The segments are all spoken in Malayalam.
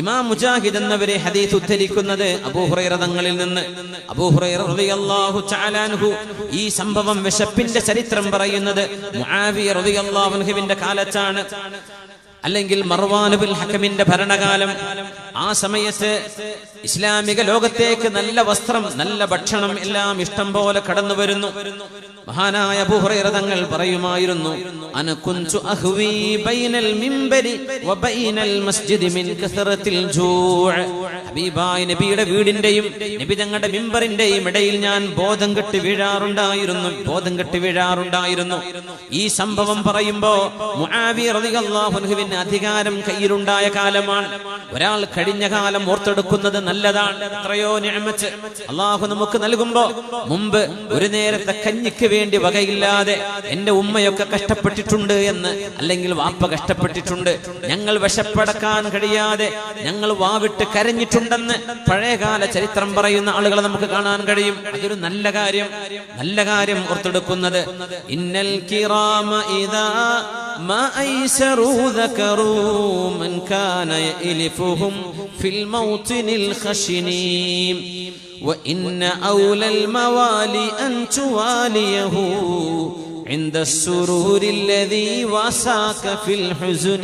ഇമാം മുജാഹിദ് എന്നവരെ ഹദീസ് ഉദ്ധരിക്കുന്നത് അബൂഹുറൈറ തങ്ങളിൽ നിന്ന്. അൻഹു ഈ സംഭവം വിശപ്പിന്റെ ചരിത്രം പറയുന്നത് കാലത്താണ്. അല്ലെങ്കിൽ മർവാനുബിൽ ഹക്കമിന്റെ ഭരണകാലം. ആ സമയത്ത് ഇസ്ലാമിക ലോകത്തേക്ക് നല്ല വസ്ത്രം നല്ല ഭക്ഷണം എല്ലാം ഇഷ്ടം പോലെ കടന്നു വരുന്നു മഹാനായ അബൂഹുറൈറ തങ്ങൾ പറയുമായിരുന്നു أنا كنت أهوي بين المنبر وبين المسجد من كثرة الجوع. ഹബീബായ നബിയുടെ വീടിന്റെയും നബി തങ്ങളുടെ മിമ്പറിന്റെയും ഇടയിൽ ഞാൻ ബോധം കെട്ടി വീഴാറുണ്ടായിരുന്നു ബോധം കെട്ടി വീഴാറുണ്ടായിരുന്നു. ഈ സംഭവം പറയുമ്പോ അധികാരം കയ്യിലുണ്ടായ കാലമാണ്. ഒരാൾ കഴിഞ്ഞ കാലം ഓർത്തെടുക്കുന്നത് നല്ലതാണ്. എത്രയോ നിഅമത്ത് അള്ളാഹു നമുക്ക് നൽകുമ്പോ മുമ്പ് ഒരു നേരത്തെ കഞ്ഞിക്ക് വേണ്ടി വകയില്ലാതെ എന്റെ ഉമ്മയൊക്കെ കഷ്ടപ്പെട്ടിട്ടുണ്ട് എന്ന് അല്ലെങ്കിൽ വാപ്പ കഷ്ടപ്പെട്ടിട്ടുണ്ട്. ഞങ്ങൾ വിശപ്പടക്കാൻ കഴിയാതെ ഞങ്ങൾ വാവിട്ട് കരഞ്ഞിട്ടുണ്ടെന്ന് പഴയകാല ചരിത്രം പറയുന്ന ആളുകളെ നമുക്ക് കാണാൻ കഴിയും അതൊരു നല്ല കാര്യം നല്ല കാര്യം ഓർത്തെടുക്കുന്നത് ഇന്നൽ കിറാമ ഇതാ ما أيسروا ذكروا من كان يئلفهم في الموطن الخشنين وإن أولى الموالي أن تواليه عند السرور الذي واساك في الحزن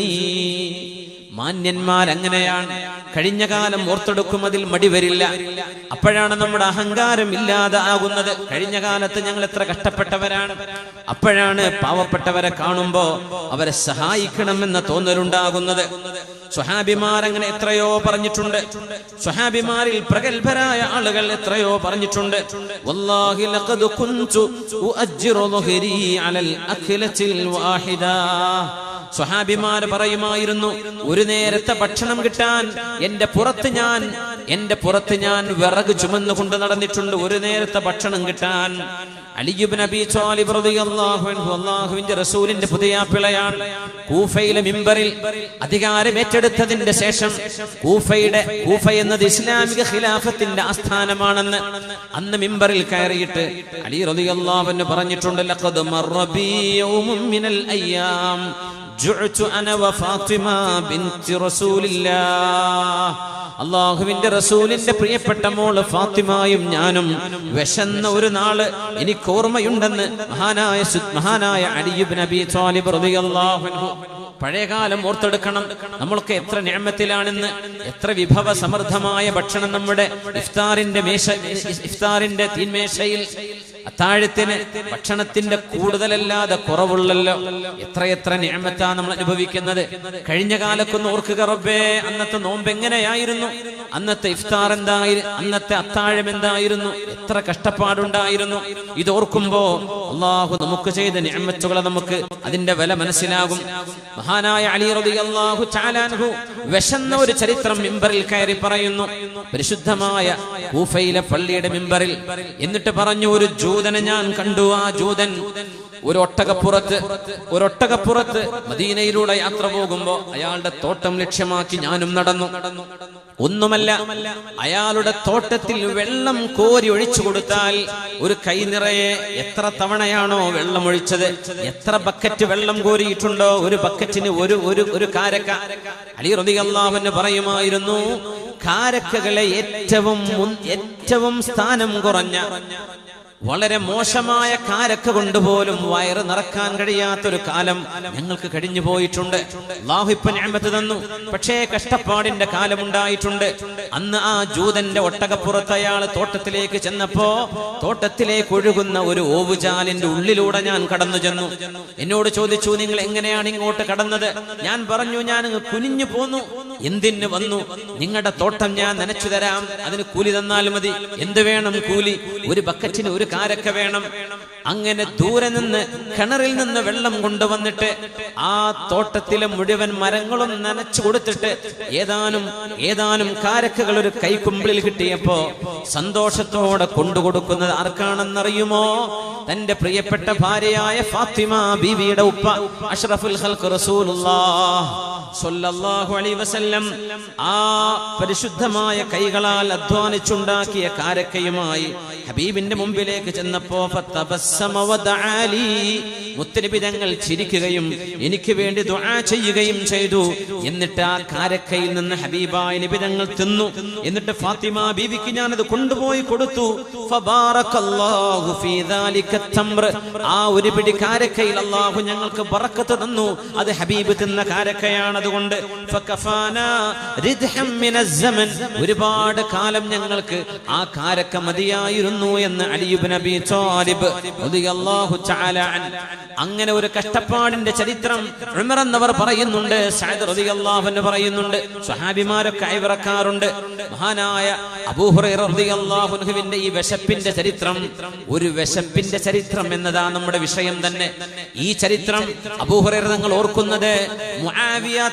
മാന്യന്മാർ അങ്ങനെയാണ് കഴിഞ്ഞ കാലം ഓർത്തെടുക്കും അതിൽ മടി വരില്ല അപ്പോഴാണ് നമ്മുടെ അഹങ്കാരം ഇല്ലാതെ ആകുന്നത് കഴിഞ്ഞ കാലത്ത് ഞങ്ങൾ എത്ര കഷ്ടപ്പെട്ടവരാണ് അപ്പോഴാണ് പാവപ്പെട്ടവരെ കാണുമ്പോ അവരെ സഹായിക്കണമെന്ന തോന്നലുണ്ടാകുന്നത് സ്വഹാബിമാർ അങ്ങനെ എത്രയോ പറഞ്ഞിട്ടുണ്ട്. സ്വഹാബിമാരിൽ പ്രഗത്ഭരായ ആളുകൾ എത്രയോ പറഞ്ഞിട്ടുണ്ട്. വല്ലാഹി ലഖദ് അലൽ വാഹിദ. സ്വഹാബിമാർ പറയുമായിരുന്നു ഒരു നേരത്തെ ഭക്ഷണം കിട്ടാൻ എന്റെ പുറത്ത് ഞാൻ എന്റെ പുറത്ത് ഞാൻ വിറക് ചുമന്നുകൊണ്ട് നടന്നിട്ടുണ്ട്. ഒരു നേരത്തെ ഭക്ഷണം കിട്ടാൻ അല്ലാഹുവിന്റെ റസൂലിന്റെ പുതിയ പിളയാണ്. കൂഫയിലെ മിമ്പറിൽ അധികാരം ഏറ്റെടുത്തതിന്റെ ശേഷം കൂഫയുടെ കൂഫ എന്നത് ഇസ്ലാമിക ഖിലാഫത്തിന്റെ ആസ്ഥാനമാണെന്ന് അന്ന് മിമ്പറിൽ കയറിയിട്ട് അലി അൻഹു പറഞ്ഞിട്ടുണ്ട് ലഖദ് അന വഫാത്തിമ ബിൻതി മിനൽ അള്ളാഹുവിന്റെ റസൂലിന്റെ പ്രിയപ്പെട്ട മോൾ ഫാത്തിമായും ഞാനും വിശന്ന ഒരു നാൾ എനിക്ക് ഓർമ്മയുണ്ടെന്ന് മഹാനായ മഹാനായ അലിയുബ് നബി താലിബ് പഴയകാലം ഓർത്തെടുക്കണം. നമ്മൾക്ക് എത്ര ഞാമത്തിലാണെന്ന് എത്ര വിഭവ സമൃദ്ധമായ ഭക്ഷണം നമ്മുടെ ഇഫ്താറിന്റെ മേശ ഇഫ്താറിന്റെ തീൻമേശയിൽ അത്താഴത്തിന് ഭക്ഷണത്തിന്റെ കൂടുതലല്ലാതെ കുറവുള്ളല്ലോ. എത്രയെത്ര ഞാമത്താ നമ്മൾ അനുഭവിക്കുന്നത്? കഴിഞ്ഞ കാലക്കൊന്ന് ഓർക്കുക റബ്ബേ അന്നത്തെ നോമ്പ് എങ്ങനെയായിരുന്നു അന്നത്തെ ഇഫ്താർ എന്തായിരുന്നു അന്നത്തെ അത്താഴം എന്തായിരുന്നു? എത്ര കഷ്ടപ്പാടുണ്ടായിരുന്നു? ഇതോർക്കുമ്പോ അള്ളാഹു നമുക്ക് ചെയ്ത ഞാമത്തുകളെ നമുക്ക് അതിന്റെ വില മനസ്സിലാകും. മഹാനായ അലി റളിയല്ലാഹു ചാലാൻഹു വിശന്ന ഒരു ചരിത്രം മിമ്പറിൽ കയറി പറയുന്നു. പരിശുദ്ധമായ പള്ളിയുടെ മിമ്പറിൽ. എന്നിട്ട് പറഞ്ഞു ഒരു ജൂതനെ ഞാൻ കണ്ടു. ആ ജൂതൻ ഒരു ഒട്ടകപ്പുറത്ത് ഒരു ഒട്ടകപ്പുറത്ത് മദീനയിലൂടെ യാത്ര പോകുമ്പോ അയാളുടെ തോട്ടം ലക്ഷ്യമാക്കി ഞാനും നടന്നു. ഒന്നുമല്ല അയാളുടെ തോട്ടത്തിൽ വെള്ളം കോരി ഒഴിച്ചു കൊടുത്താൽ ഒരു കൈ നിറയെ എത്ര തവണയാണോ വെള്ളം ഒഴിച്ചത്? എത്ര ബക്കറ്റ് വെള്ളം കോരിയിട്ടുണ്ടോ? ഒരു ബക്കറ്റിന് ഒരു ഒരു ഒരു കാരക്ക. അലി റബി അള്ളാഹുന് പറയുമായിരുന്നു കാരക്കകളെ ഏറ്റവും ഏറ്റവും സ്ഥാനം കുറഞ്ഞ വളരെ മോശമായ കാരക്ക കൊണ്ടുപോലും വയറ് നിറക്കാൻ കഴിയാത്തൊരു കാലം ഞങ്ങൾക്ക് കഴിഞ്ഞു പോയിട്ടുണ്ട്. ലാഹിപ്പ് ഞാമത്ത് തന്നു. പക്ഷേ കഷ്ടപ്പാടിന്റെ കാലമുണ്ടായിട്ടുണ്ട്. അന്ന് ആ ജൂതന്റെ ഒട്ടകപ്പുറത്ത് അയാൾ തോട്ടത്തിലേക്ക് ചെന്നപ്പോ തോട്ടത്തിലേക്ക് ഒഴുകുന്ന ഒരു ഓവുചാലിന്റെ ഉള്ളിലൂടെ ഞാൻ കടന്നു ചെന്നു. എന്നോട് ചോദിച്ചു നിങ്ങൾ എങ്ങനെയാണ് ഇങ്ങോട്ട് കടന്നത്? ഞാൻ പറഞ്ഞു ഞാൻ കുനിഞ്ഞു പോന്നു. എന്തിന് വന്നു? നിങ്ങളുടെ തോട്ടം ഞാൻ നനച്ചു തരാം. അതിന് കൂലി തന്നാൽ മതി. എന്ത് വേണം കൂലി? ഒരു ബക്കറ്റിന് ഒരു കാരക്ക വേണം. അങ്ങനെ ദൂരെ നിന്ന് കിണറിൽ നിന്ന് വെള്ളം കൊണ്ടുവന്നിട്ട് ആ തോട്ടത്തിലെ മുഴുവൻ മരങ്ങളും നനച്ചു കൊടുത്തിട്ട് ഏതാനും ഏതാനും കാരക്കകൾ ഒരു കൈക്കുമ്പിളിൽ കിട്ടിയപ്പോ സന്തോഷത്തോടെ കൊണ്ടുകൊടുക്കുന്നത് ആർക്കാണെന്നറിയുമോ? തന്റെ പ്രിയപ്പെട്ട ഭാര്യയായ ഫാത്തിമ ബീവിയുടെ ഉപ്പ അഷ്റഫുൽ ഹൽക്ക് വസല്ലം ആ പരിശുദ്ധമായ കൈകളാൽ അധ്വാനിച്ചുണ്ടാക്കിയ കാരക്കയുമായി ഹബീബിന്റെ മുമ്പിലേക്ക് ചെന്നപ്പോ ഫതബസ്സമ ഫതബസ്സമ വദആലി മുത്തനബി തങ്ങൾ ചിരിക്കുകയും എനിക്ക് വേണ്ടി ദുആ ചെയ്യുകയും ചെയ്തു. എന്നിട്ട് ആ കാരക്കയിൽ നിന്ന് ഹബീബായ നിബിതങ്ങൾ തിന്നു. എന്നിട്ട് ഫാത്തിമ ബീവിക്ക് ഞാൻ അത് കൊണ്ടുപോയി കൊടുത്തു. ആ ഒരു പിടി കാരക്കയിൽ അല്ലാഹു ഞങ്ങൾക്ക് ബറക്കത്ത് തന്നു. അത് ഹബീബ് തിന്ന കാരക്കയാണ് അതുകൊണ്ട് ഒരുപാട് കാലം ഞങ്ങൾക്ക് ആ കാരക്ക മതിയായിരുന്നു എന്ന് അലി ഇബ്നു നബി അൻ അങ്ങനെ ഒരു കഷ്ടപ്പാടിന്റെ ചരിത്രം ഉമർ എന്നവർ പറയുന്നുണ്ട് പറയുന്നുണ്ട് സ്വഹാബിമാരൊക്കെ അയവിറക്കാറുണ്ട്. മഹാനായ അബൂ റളിയല്ലാഹു അൻഹുവിന്റെ ഈ വിശപ്പിന്റെ ചരിത്രം ഒരു വിശപ്പിന്റെ ചരിത്രം എന്നതാ നമ്മുടെ വിഷയം തന്നെ. ഈ ചരിത്രം അബൂഹുറ തങ്ങൾ ഓർക്കുന്നത്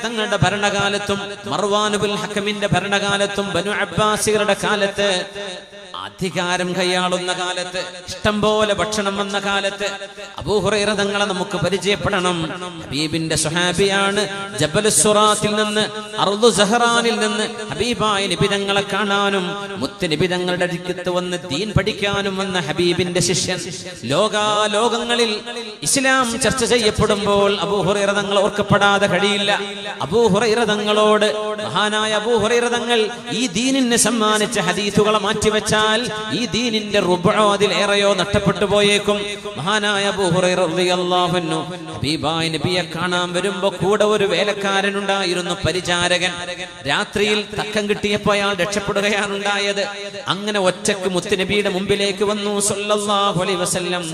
തങ്ങളുടെ ഭരണകാലത്തും മർവാനുബുൽ ഹക്കമിന്റെ ഭരണകാലത്തും ബനു അബ്ബാസികളുടെ കാലത്ത് അധികാരം കൈയാളുന്ന കാലത്ത് ഇഷ്ടം പോലെ ഭക്ഷണം വന്ന കാലത്ത് അബൂഹുറൈറ തങ്ങളെ നമുക്ക് പരിചയപ്പെടണം. ഹബീബിന്റെ സുഹാബിയാണ് ജബലുസുറാത്തിൽ നിന്ന് അറുദു സഹറാനിൽ നിന്ന് ഹബീബായ നിബിതങ്ങളെ കാണാനും മുത്ത് നിബിതങ്ങളുടെ അടുക്കത്ത് വന്ന് ദീൻ പഠിക്കാനും വന്ന ഹബീബിന്റെ ശിഷ്യൻ. ലോകാലോകങ്ങളിൽ ഇസ്ലാം ചർച്ച ചെയ്യപ്പെടുമ്പോൾ അബൂഹുറൈറ തങ്ങൾ ഓർക്കപ്പെടാതെ കഴിയില്ല. അബൂഹുറൈറ തങ്ങളോട് മഹാനായ അബൂഹുറൈറ തങ്ങൾ ഈ ദീനിന് സമ്മാനിച്ച ഹദീസുകളെ മാറ്റിവെച്ചാൽ ഈ ദീനിന്റെ റുബോ അതിലേറെയോ നഷ്ടപ്പെട്ടു പോയേക്കും. മഹാനായ നബിയെ കാണാൻ വരുമ്പോ കൂടെ ഒരു വേലക്കാരൻ ഉണ്ടായിരുന്നു പരിചാരകൻ. രാത്രിയിൽ തക്കം കിട്ടിയപ്പോൾ അയാൾ രക്ഷപ്പെടുകയാണ് ഉണ്ടായത്. അങ്ങനെ ഒറ്റയ്ക്ക് മുത്തുനബിയുടെ മുമ്പിലേക്ക് വന്നു വസല്ലം.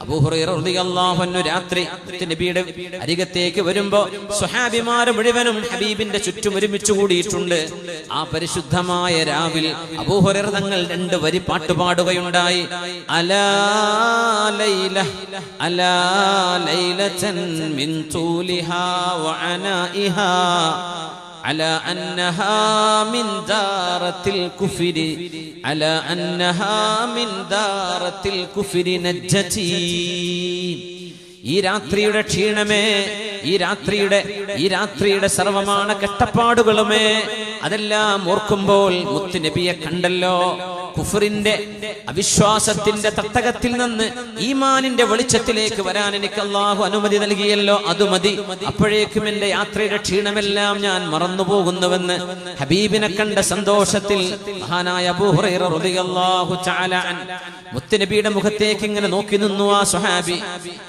അബൂ ഹുറൈറ റളിയല്ലാഹു അൻഹു രാത്രി മുത്തുനബിയുടെ അരികത്തേക്ക് വരുമ്പോ സ്വഹാബിമാർ മുഴുവനും ഹബീബിന്റെ ചുറ്റും ഒരുമിച്ച് കൂടിയിട്ടുണ്ട്. ആ പരിശുദ്ധമായ രാവിൽ അബൂ ഹുറൈറ തങ്ങൾ രണ്ട് വരി പാട്ട് പാടുകയുണ്ടായി അലാ ലൈല അലാ ലൈലതൻ മിൻ തൂലിഹാ വഅനാഇഹാ على أنها من دارة الكفر على أنها من دارة الكفر نجتي ഈ രാത്രിയുടെ ക്ഷീണമേ ഈ രാത്രിയുടെ ഈ രാത്രിയുടെ സർവമാണ് കഷ്ടപ്പാടുകളുമേ അതെല്ലാം ഓർക്കുമ്പോൾ മുത്ത് നബിയെ കണ്ടല്ലോ കുഫറിന്റെ അവിശ്വാസത്തിന്റെ തട്ടകത്തിൽ നിന്ന് ഈമാനിന്റെ വെളിച്ചത്തിലേക്ക് വരാൻ എനിക്ക് അള്ളാഹു അനുമതി നൽകിയല്ലോ അത് മതി. അപ്പോഴേക്കും എന്റെ യാത്രയുടെ ക്ഷീണമെല്ലാം ഞാൻ മറന്നുപോകുന്നുവെന്ന് ഹബീബിനെ കണ്ട സന്തോഷത്തിൽ മഹാനായ മുഖത്തേക്ക് ഇങ്ങനെ നോക്കി നിന്നു ആ സുഹാബി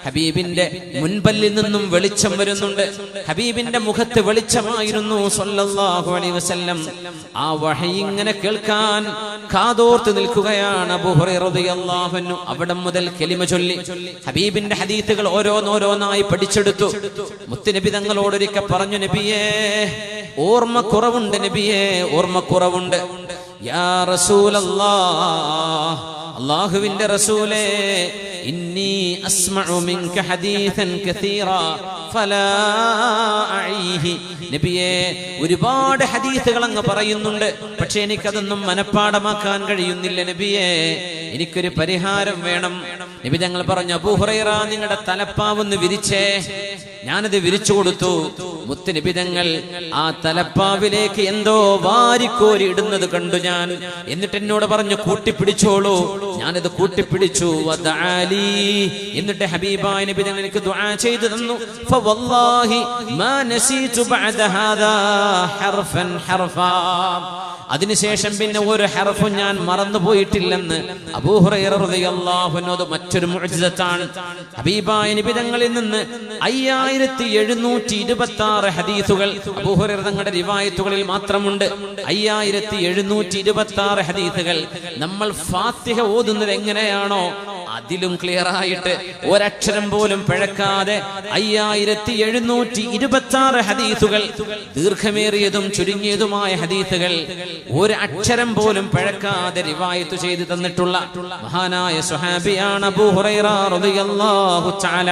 ഹബീബിന്റെ മുൻപല്ലിൽ നിന്നും വെളിച്ചം വരുന്നുണ്ട്. ഹബീബിന്റെ മുഖത്ത് വെളിച്ചമായിരുന്നു അലൈഹി വസല്ലം. ആ വഹി ഇങ്ങനെ കേൾക്കാൻ കാതോർത്ത് നിൽക്കുകയാണ് അബൂ ഹുറൈറ റളിയല്ലാഹു അൻഹു. അവിടം മുതൽ കെലിമ ചൊല്ലി ഹബീബിന്റെ ഹദീത്തുകൾ ഓരോന്നോരോന്നായി പഠിച്ചെടുത്തു. മുത്തുനബി തങ്ങളോടൊരിക്കൽ പറഞ്ഞു നബിയേ ഓർമ്മക്കുറവുണ്ട് നബിയേ ഓർമ്മക്കുറവുണ്ട്. യാ അള്ളാഹുവിന്റെ റസൂലേ ഇന്നി അസ്മഉ മിൻക ഹദീസൻ കസീറ ഫലാ അഈഹി. നബിയേ ഒരുപാട് ഹദീസുകൾ അങ്ങ് പറയുന്നുണ്ട് പക്ഷെ എനിക്കതൊന്നും മനഃപ്പാടമാക്കാൻ കഴിയുന്നില്ല നബിയേ. എനിക്കൊരു പരിഹാരം വേണം. നബി ഞങ്ങൾ പറഞ്ഞു അബൂഹുറൈറ നിങ്ങളുടെ തലപ്പാവൊന്ന് വിരിച്ചേ. ഞാനത് വിരിച്ചു കൊടുത്തു. മുത്ത് നിബിതങ്ങൾ ആ തലപ്പാവിലേക്ക് എന്തോ വാരിക്കോരി ഇടുന്നത് കണ്ടു ഞാൻ. എന്നിട്ട് എന്നോട് പറഞ്ഞു കൂട്ടിപ്പിടിച്ചോളൂ. ഞാനത് കൂട്ടിപ്പിടിച്ചു. എന്നിട്ട് ഹബീബായ നബിതങ്ങൾ എനിക്ക് ദുആ ചെയ്തു തന്നു. മാ നസീതു ബഅദ ഹാദാ ഹർഫൻ ഹർഫാ. അതിനുശേഷം പിന്നെ ഒരു ഹെറഫും ഞാൻ മറന്നു പോയിട്ടില്ലെന്ന് അബൂഹുറൈറിയാഹുനോത് മറ്റൊരു മുഅ്ജിസത്താണ്. ഹബീബായ നിബിതങ്ങളിൽ നിന്ന് അയ്യായിരത്തി എഴുന്നൂറ്റി ഇരുപത്തി ആറ് ഹദീസുകൾ അബൂഹുറൈറ തങ്ങളുടെ റിവായത്തുകളിൽ മാത്രമുണ്ട്. അയ്യായിരത്തി എഴുന്നൂറ്റി ഇരുപത്തി ആറ് ഹദീസുകൾ നമ്മൾ ഫാത്തിഹ ഓതുന്നത് എങ്ങനെയാണോ അതിലും ക്ലിയർ ആയിട്ട് ഒരക്ഷരം പോലും പിഴക്കാതെ അയ്യായിരത്തി എഴുന്നൂറ്റി ഇരുപത്തി ആറ് ഹദീസുകൾ ദീർഘമേറിയതും ചുരുങ്ങിയതുമായ ഹദീസുകൾ ഒരു അക്ഷരം പോലും പിഴക്കാതെ റിവായത്ത് ചെയ്തു തന്നിട്ടുള്ള മഹാനായ സുഹാബിയാണ് അബൂ ഹുറൈറ റളിയല്ലാഹു തആല